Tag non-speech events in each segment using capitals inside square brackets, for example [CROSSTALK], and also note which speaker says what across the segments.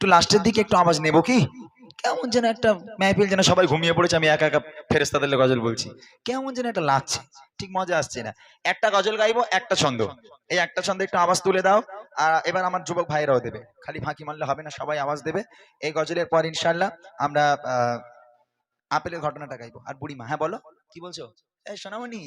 Speaker 1: একটু লাস্টের দিকে একটু আওয়াজ নেব কি? কেমন যেন একটা মেহফিল যেন সবাই ঘুমিয়ে পড়েছে, আমি একা একা ফেরেস্তাদের গজল বলছি। কেমন যেন একটা লাগছে, ঠিক মজা আসছে না। একটা গজল গাইবো, একটা ছন্দ। এই একটা ছন্দে একটু আওয়াজ তুলে দাও, আর এবার আমার যুবক ভাইরাও দেবে। খালি ফাঁকি মারলে হবে না, সবাই আওয়াজ দেবে। এই গজলের পর ইনশাল্লাহ আমরা আপেলের ঘটনাটা গাইবো। আর বুড়িমা হ্যাঁ বলো, কি বলছো? এই সোনামণি,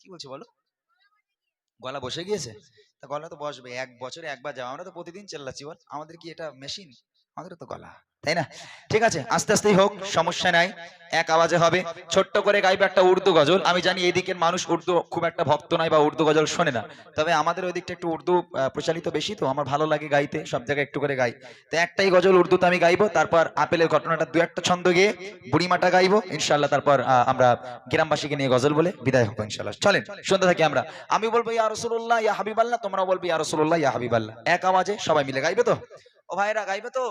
Speaker 1: কি বলছো বলো? গলা বসে গিয়েছে? তা গলা তো বসবে এক বছরে একবার যাওয়া আমরা তো প্রতিদিন চেল্লাচ্ছি। বল, আমাদের কি এটা মেশিন আমাদের তো গলা তাই না? ঠিক আছে আস্তে আস্তেই হোক সমস্যা নাই। এক আওয়াজে হবে। ছোট্ট করে গাইবে একটা উর্দু গজল। আমি জানি এই দিকের মানুষ উর্দু খুব একটা ভক্ত নয় বা উর্দু গজল শোনে না। তবে আমাদের ওই দিকটা একটু উর্দু আহ, প্রচলিত বেশি তো আমার ভালো লাগে গাইতে সব জায়গায় একটু করে গাই। তো একটাই গজল উর্দুতে আমি গাইবো তারপর আপেলের ঘটনাটা দু একটা ছন্দ গিয়ে বুড়িমাটা গাইবো। ইনশাল্লাহ তারপর আমরা গ্রামবাসীকে নিয়ে গজল বলে বিদায় হব ইনশাল্লাহ চলেন শুনতে থাকি আমরা। আমি বলব ইয়া রসুল্লাহ ইয়া হাবিবাল্লাহ তোমরা বলব ইয়া রসুল্লাহ ইয়া হাবিবাল্লাহ এক আওয়াজে সবাই মিলে গাইবে তো? ও ভাইরা গাইবে তো?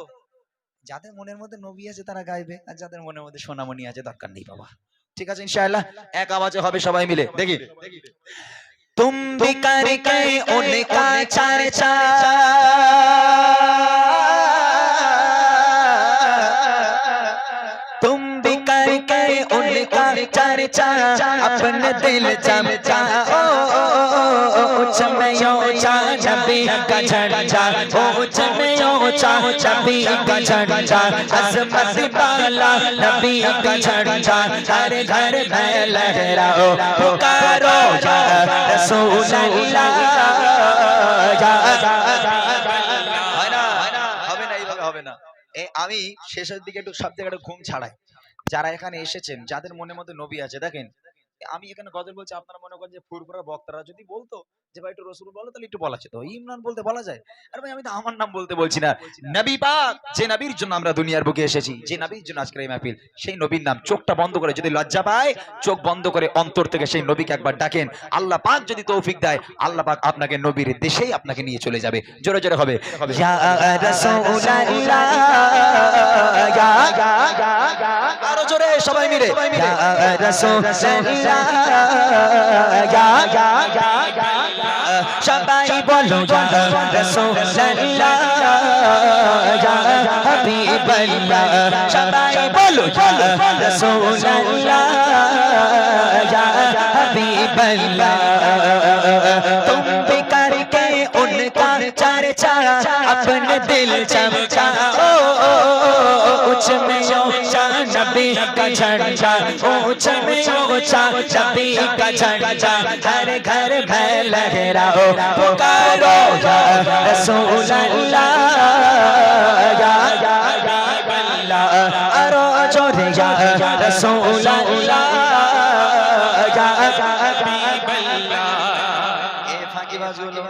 Speaker 1: যাদের মনের মধ্যে নবী আছে তারা গাইবে, আর যাদের মনের মধ্যে সোনামণি আছে দরকার নেই বাবা। ঠিক আছে ইনশাআল্লাহ? এক আওয়াজে হবে সবাই মিলে। দেখি। তুম বিকার কে অনেকা চার তুম বিকার কে অনেকা চার আপন দিল চাম চা ও ও ও ও চময়ো চা ঝবি কা ঝড় ঝা ও চমে ऊंचा नबी का झंडा अजमत वाला नबी का झंडा हर घर में लहराओ पुकारो या रसूल अल्लाह या হয় না হবে না এইভাবে হবে না এ আমি শেষের দিকে একটু সব জায়গায় একটু ঘুম ছাড়াই যারা এখানে এসেছেন যাদের মনের মধ্যে নবী আছে দেখেন আমি এখানে গজল বলছি আপনারা মনে করেন যে ফুরফুরা বক্তারা যদি বলতো যে ভাই একটু রসুল বলো তাহলে একটু বলা যেত ইমরান বলতে বলা যায় আর ভাই আমি তো আমার নাম বলতে বলছি না নবী পাক যে নবীর জন্য আমরা দুনিয়ার বুকে এসেছি যে নবীর জন্য আজকের এই মাহফিল সেই নবীর নাম চোখটা বন্ধ করে যদি লজ্জা পায় চোখ বন্ধ করে অন্তর থেকে সেই নবীকে একবার ডাকেন আল্লাহ পাক যদি তৌফিক দেয় আল্লাহ পাক আপনাকে নবীর দেশেই আপনাকে নিয়ে চলে যাবে জোরে জোরে হবে ইয়া ইয়া আরও জোরে সবাই মিলে ইয়া রাসূলুল্লাহ सबाई बोलो या रसूल अल्लाह या हबीब अल्लाह सबाई बोलो या रसूल अल्लाह या हबीब अल्लाह तुम पे करके उनका चर्चा दिल चमचा ओ ऊंचा नबी का झंडा ऊंच में ऊंचा नबी का झंडा हर घर में लहराओ पुकारो या रसूल अल्लाह या अल्लाह अरो जोरे या रसूल अल्लाह या এ ফাঁকিবাজগুলো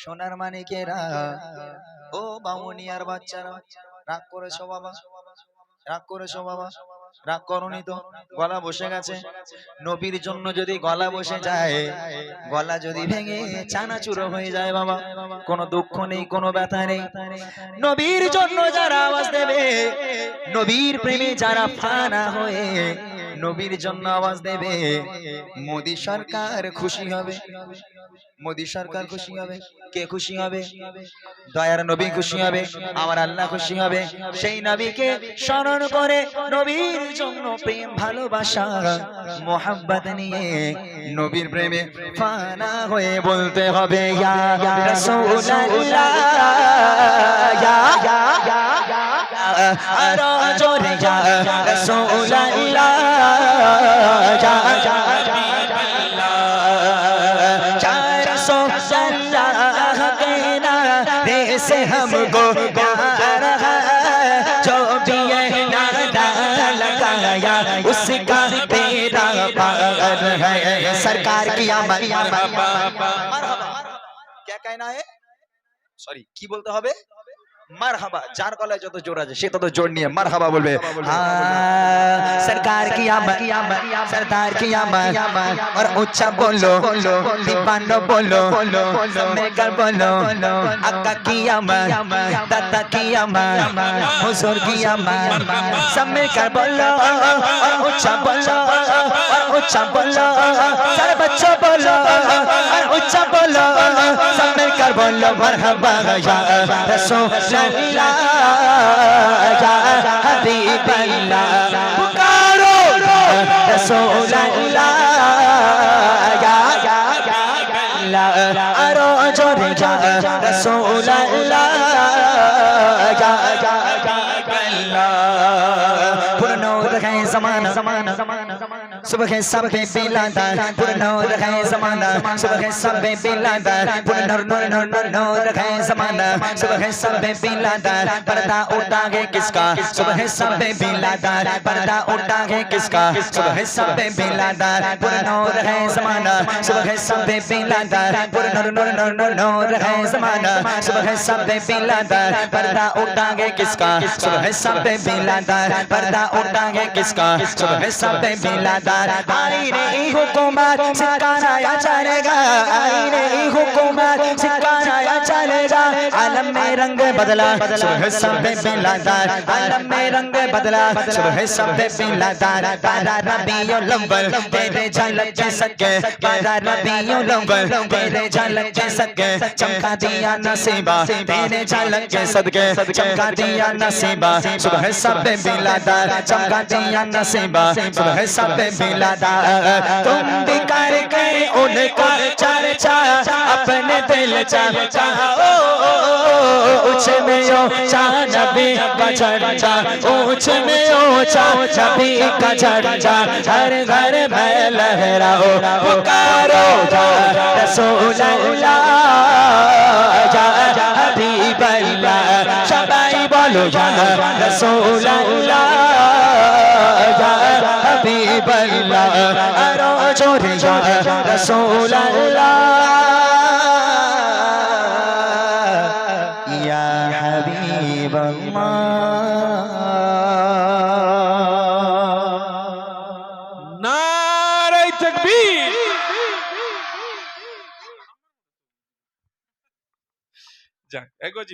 Speaker 1: সোনার মানিকেরা ও বামুনিয়ার বাচ্চারা রাগ করেছো বাবা রাগ করেছ বাবা? রাগ করনি তো? গলা বসে গেছে? নবীর জন্য যদি গলা বসে যায় গলা যদি ভেঙে চানাচুরো হয়ে যায় বাবা। কোনো দুঃখ নেই কোনো ব্যথা নেই। নবীর জন্য যারা আওয়াজ দেবে নবীর প্রেমে যারা ফানা হয়ে নবীর জন্য আওয়াজ দেবে। মোদি সরকার খুশি হবে। মোদি সরকার খুশি হবে। কে খুশি হবে? দয়ার নবী খুশি হবে। আমার আল্লাহ খুশি হবে। সেই নবীকে স্মরণ করে নবীর জন্য প্রেম, ভালোবাসা, মোহাব্বত নিয়ে নবীর প্রেমে ফানা হয়ে বলতে হবে আরও জোরে, ইয়া, রাসূলুল্লাহ सरकार की क्या कहना है सॉरी की बोलते হবে মার হাবা যার গলায় যত জোর আছে সে তত জোর নিয়ে মার হাবা বলবে সরকার কি সরকার কি আর উচ্চা বলো দীপান বলো মেকার বলো আকা কি আমার দাদা কি আমার হুজুর কি আমার সমেকার বলো উচ্চা বলো উচ্চা বলো সারা বাচ্চা বলো আর উচ্চা বলো সামনে কার বলো মারহাবা ইয়া রাসূলুল্লাহ ইয়া হাবিবাল্লাহ পুকারো রাসূলুল্লাহ ইয়া হাবিবাল্লাহ আরও জোরে ইয়া রাসূলুল্লাহ ইয়া হাবিবাল্লাহ পুরনো দেখায় জমানা জমানা জমানা सुबह सब पे बिलादा पुरनो रहे जमाना सुबह सब पे बिलादा पुरनो नूर नूर नूर नूर रहे जमाना सुबह सब पे बिलादा पर्दा उठा है किसका सुबह सब पे बिलादा पर्दा उठा है किसका सुबह सब पे बिलादा पुरनो रहे जमाना सुबह सब पे बिलादा पुरनो नूर नूर नूर नूर रहे जमाना सुबह सब पे बिलादा पर्दा उठा है किसका सुबह सब पे बिलादा पर्दा उठा है किसका सुबह सब पे बिलादा आई नहीं हुकूमत सिखाना चलेगा आई नहीं हुकूमत सिखाना चलेगा आलम में रंग बदला सुबह सब पे बिलादा आलम में रंग बदला सुबह सब पे बिलादा बारा रबियो लंबल तेरे झलक के सके बारा रबियो लंबल तेरे झलक के सके चमका दिया नसीबा तेरे झलक के सदके चमका दिया नसीबा सुबह सब पे बिलादा चमका दिया नसीबा सुबह सब पे बिलादा तुम भी करके उनका चर्चा, अपने दिल ऊंच में ऊँचा का चर्चा। हर घर में लहराओ, पुकारो जा जा बोलो अल्लाह
Speaker 2: আরও জোরে রসুল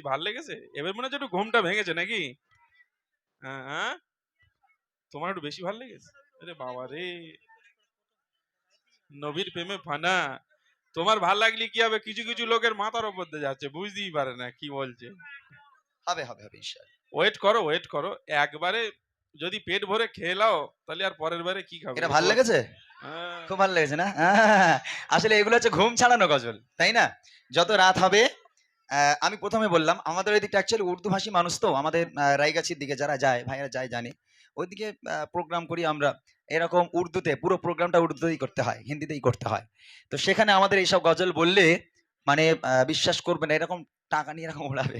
Speaker 2: ভালো লেগেছে এবার মনে হচ্ছে একটু ঘুমটা ভেঙেছে নাকি হ্যাঁ তোমার একটু বেশি ভালো লেগেছে আরে বাবা রে নবীর প্রেমে ফানা তোমার ভালো লাগলে কি হবে? কিছু কিছু লোকের মাথার উপর দিয়ে যাচ্ছে বুঝতেই পারে না কি বলছে?
Speaker 1: হবে হবে হবে ইনশাআল্লাহ।
Speaker 2: ওয়েট করো ওয়েট করো একবারে যদি পেট ভরে খেয়ে নাও তাহলে আর পরের বারে কি খাবে?
Speaker 1: এটা ভালো লেগেছে?
Speaker 2: হ্যাঁ।
Speaker 1: খুব ভালো লেগেছে না? আসলে এগুলো হচ্ছে ঘুম ছাড়ানো গজল তাই না? যত রাত হবে আমি প্রথমে বললাম আমাদের ওই দিকটা অ্যাকচুয়ালি উর্দু ভাষী মানুষ তো আমাদের রায়গাছির দিকে যারা যায় ভাইয়েরা যায় জানে ওইদিকে প্রোগ্রাম করি আমরা। এরকম উর্দুতে, পুরো প্রোগ্রামটা উর্দুতেই করতে হয়, হিন্দিতেই করতে হয়। তো সেখানে আমাদের এইসব গজল বললে মানে বিশ্বাস করবেন এরকম টাকা নিয়ে এরকম ওড়াবে,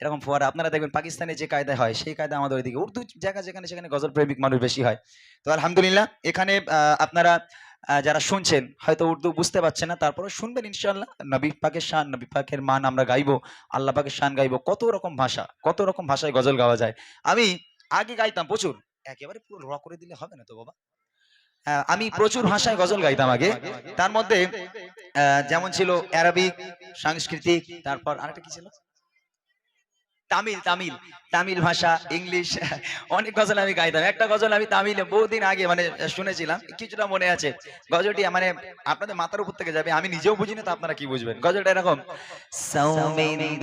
Speaker 1: এরকম ফোয়ারা। আপনারা দেখবেন পাকিস্তানে যে কায়দায় হয়, সেই কায়দা আমাদের ওইদিকে। উর্দু জায়গা যেখানে, সেখানে গজল প্রেমিক মানুষ বেশি হয়। তো আলহামদুলিল্লাহ, এখানে আপনারা যারা শুনছেন, হয়তো উর্দু বুঝতে পারছেন না তারপরে শুনবেন ইনশাআল্লাহ। নবী পাকের শান, নবী পাকের মান আমরা গাইবো, আল্লাহ পাকের শান গাইবো। কত রকম ভাষা, কত রকম ভাষায় গজল গাওয়া যায়। আমি আগে গাইতাম প্রচুর একেবারে পুরো র করে দিলে হবে না তো বাবা? আমি প্রচুর ভাষায় গজল গাইতাম আগে। তার মধ্যে আহ, যেমন ছিল অ্যারাবিক সাংস্কৃতিক তারপর আরেকটা কি ছিল? তামিল তামিল। তামিল ভাষা, ইংলিশ, [LAUGHS] অনেক গজল আমি গাইতাম। একটা গজল আমি তামিলে বহুদিন আগে মানে শুনেছিলাম, কিছুটা মনে আছে। গজলটি মানে আপনাদের মাথার উপর থেকে যাবে, আমি নিজেও বুঝি না তো আপনারা কি বুঝবেন? গজলটা এরকম। সৌমিন্দ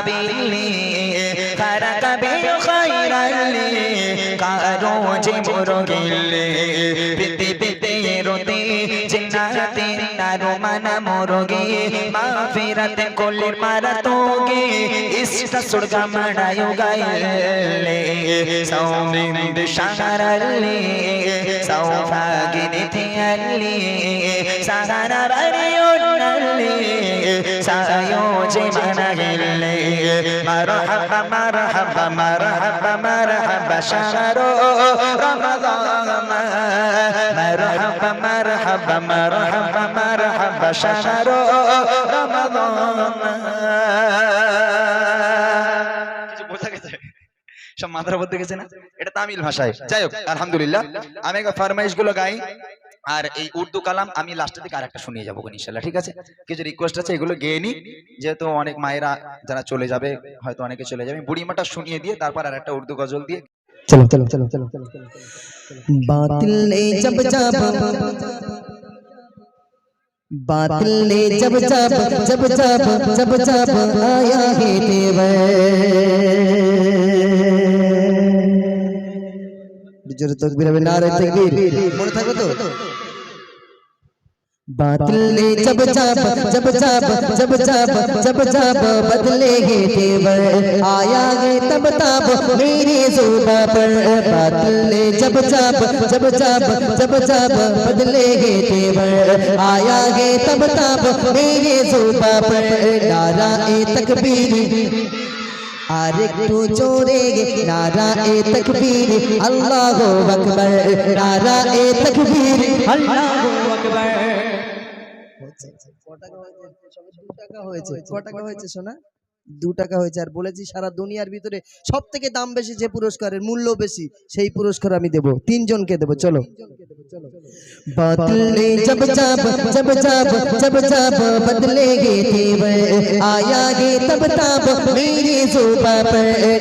Speaker 1: قبيلي خرق بي خير لي قارون جمر قلي بدي بدي رتي جناتي نارو منا مرغي ما فيرت كل مرتوغي استا سرغا منايو غايلي سومين دشار لي سوفاغي نتي لي سهر بريون لي সব মাথার উপর গেছে না? এটা তামিল ভাষায়। যাই হোক, আলহামদুলিল্লাহ। আমি ফারমাইশগুলো গাই। আর এই উর্দু কালাম আমি লাস্টের দিকে আরেকটা শুনিয়ে যাবো ইনশাল্লাহ ঠিক আছে কিছু রিকোয়েস্ট আছে এগুলো গেয়ে নি যেহেতু অনেক মায়েরা যারা চলে যাবে হয়তো অনেকে চলে যাবে বুড়িমাটা শুনিয়ে দিয়ে তারপর আর একটা উর্দু গজল দিয়ে
Speaker 3: चलो चलो चलो चलो बातिल ने जब जब बातिल ने जब जब जब जब जब जब आया है देवर জোরে তকবীর হবে নারে তকবীর মনে থাকবে তো बातिल ने जब जब जब जब जब जब जब जब बदले है देवर आया है तब तब मेरी जुबा पर बातिल ने जब जब जब जब जब जब बदले है देवर आया है तब तब मेरी जुबा पर नारा ए तकबीर আর একটু জোরে নারা এ তকবীর আল্লাহু আকবার নারা এ তকবীর আল্লাহু আকবার হয়েছে ক টাকা হয়েছে সবে দু টাকা হয়েছে ক টাকা হয়েছে সোনা দু টাকা আর বলেছি সারা দুনিয়ার ভিতরে সব থেকে দাম বেশি যে পুরস্কারের মূল্য বেশি সেই পুরস্কার আমি দেবো তিনজনকে দেবো চলো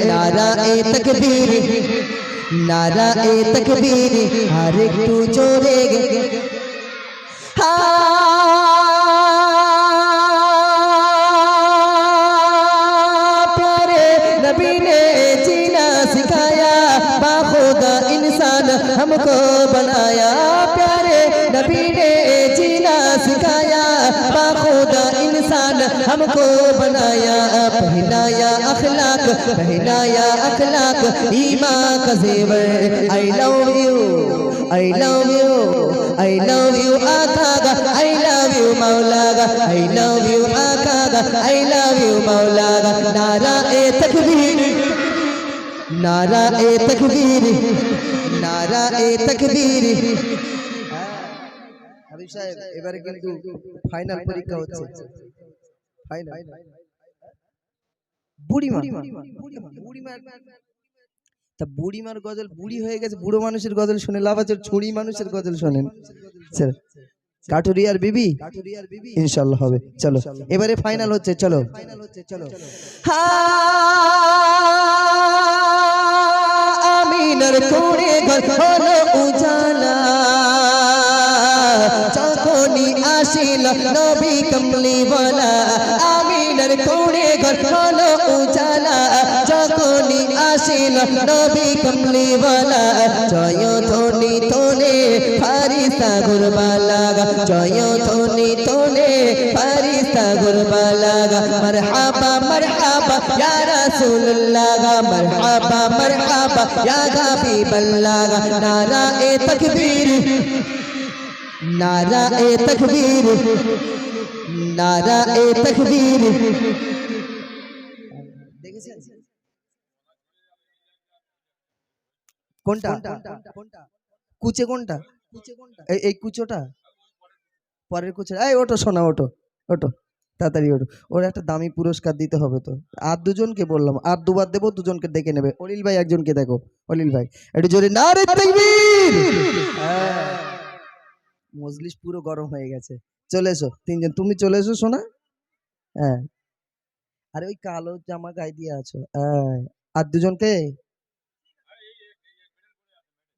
Speaker 3: নারা এ তকবীর নারা এ তকবীর গে হা हमको बनाया प्यारे नबी ने जीना सिखाया बाखुदा इंसान हमको बनाया पहनाया अखलाक पहनाया अखलाक ईमान का जेवर I love you I love you I love you आकागा I love you मौलागा आई लव यू आकागा आई लव यू मौलागा नारा ए तकबीर नारा ए तकबीर বুড়িমার গজল বুড়ি হয়ে গেছে বুড়ো মানুষের গজল শুনে লাভ আছে ছুড়ি মানুষের গজল শোনেন। স্যার কাঠুরিয়ার বিবি? ইনশাল্লাহ হবে। চলো এবারে ফাইনাল হচ্ছে চলো। ফাইনাল হচ্ছে চলো। হা আমিনার কোড়ে ঘর হলো উজালা। যখনই আসিল নবী কমলি বলা। যখনই আসিল নবী কমলি বলা জয় ধনি তোনে ফারিস্তা গুরবালাগা জয় ধনি তোনে ফারিস্তা গুরবালাগা মারহাবা মারহাবা ইয়া রাসূলুল্লাহ মারহাবা মারহাবা ইয়া হাবিবাল্লাহ নারা এ তাকবীর নারা এ তকবীর নারা এ তকবীর কোনটা? কুচে কোনটা? এই এই কুচোটা? পরের কুচো এই ওটো শোনা ওটো ওটো তাড়াতাড়ি ওটো ওর একটা দামি পুরস্কার দিতে হবে তো। আর দুজনকে বললাম আর দুবার দেবো দুজনকে ডেকে নেবে। অলিল ভাই একজনকে দেখো। অলিল ভাই একটু জোরে না রে হ্যাঁ। মজলিস পুরো গরম হয়ে গেছে। চলে এসো তিনজন। তুমি চলে এসো শোনা হ্যাঁ। আরে ওই কালো জামা গায়ে দিয়ে আছো। হ্যাঁ। আর দুজনকে?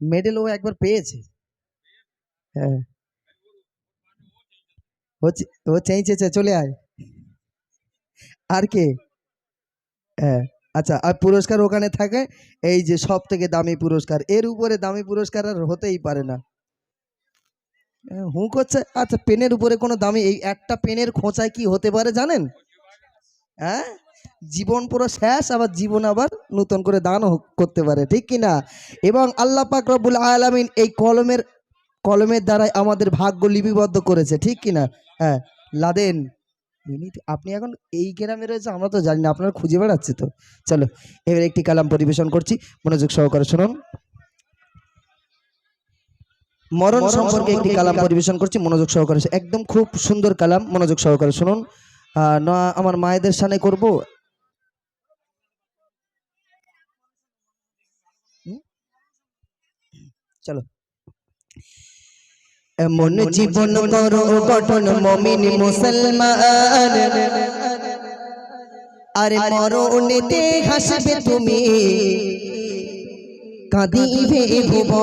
Speaker 3: মেডেল ও একবার পেয়েছে। হ্যাঁ। ও চে- ও চেঁচেছে চলে আয়। আর কে? হ্যাঁ আচ্ছা আর পুরস্কার ওখানে থাকে এই যে সব থেকে দামি পুরস্কার এর উপরে দামি পুরস্কার আর হতেই পারে না। হ্যাঁ, হু করছে আচ্ছা পেনের উপরে কোনো দামি এই একটা পেনের খোঁচায় কি হতে পারে জানেন? হ্যাঁ? জীবন পুরো শেষ আবার জীবন আবার নতুন করে দানও হ- করতে পারে ঠিক কি না এবং আল্লাহ পাক রব্বুল আলামিন এই কলমের কলমের দ্বারাই আমাদের ভাগ্য লিপিবদ্ধ করেছে ঠিক কি না হ্যাঁ লাদেন আপনি এখন এই গ্রামে রয়েছে আমরা তো জানি না আপনারা খুঁজে বেড়াচ্ছি তো। চলো এবার একটি কালাম পরিবেশন করছি মনোযোগ সহকারে শুনুন। মরণ সম্পর্কে একটি কালাম পরিবেশন করছি মনোযোগ সহকারে একদম খুব সুন্দর কালাম মনোযোগ সহকারে শুনুন। আহ, না আমার মায়েদের সামনে করব চলো। এমন জীবন করো গঠন মমিন মুসলমান। আরে মরণেতে হাসবে তুমি। কাঁদিবে ভুবন।